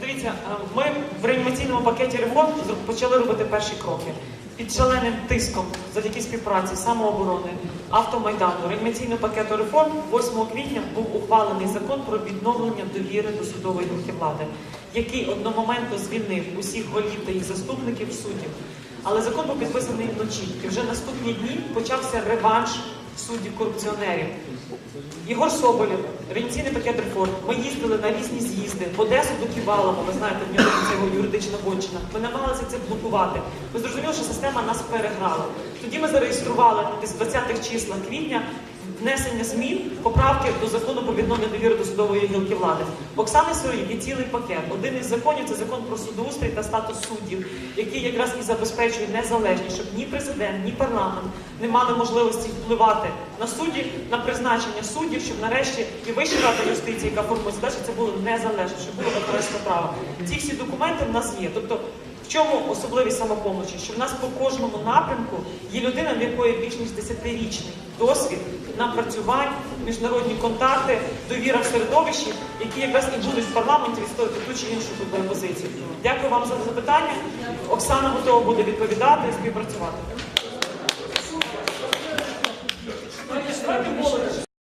Дивіться, е, ми в реанімаційному пакеті зр- почали робити перші кроки. Під шаленим тиском завдяки співпраці самооборони, автомайдану, реанімаційного пакету реформ 8 квітня був ухвалений закон про відновлення довіри до судової гілки влади, який одномоментно звільнив усіх голів та їх заступників суддів. Але закон був підписаний вночі, і вже наступні дні почався реванш суддів корупціонерів. Єгор Соболєв, реанімаційний пакет реформ. Ми їздили на різні з'їзди в Одесу до Ківалова, ви знаєте, в нього це його юридична гонщина. Ми намагалися це блокувати. Ми зрозуміли, що система нас переграла. Тоді ми зареєстрували десь в 20-х числа квітня внесення змін, поправки до закону про відновлення довіри до судової гілки влади. В Оксани Сироїд є цілий пакет. Один із законів це закон про судоустрій та статус суддів, який якраз і забезпечує незалежність, щоб ні президент, ні парламент не мали можливості впливати на судді, на призначення суддів, щоб нарешті і Вища рада юстиції, яка формує задачі, це було незалежно, щоб було авторське право. Ці всі документи в нас є. Тобто, чому особливість самопомочі? Що в нас по кожному напрямку є людина, в якої більш ніж 10-річний досвід напрацювань, міжнародні контакти, довіра в середовищі, які якраз і будуть в парламенті відстоювати ту чи іншу позицію. Дякую вам за запитання. Оксана готова буде відповідати і співпрацювати.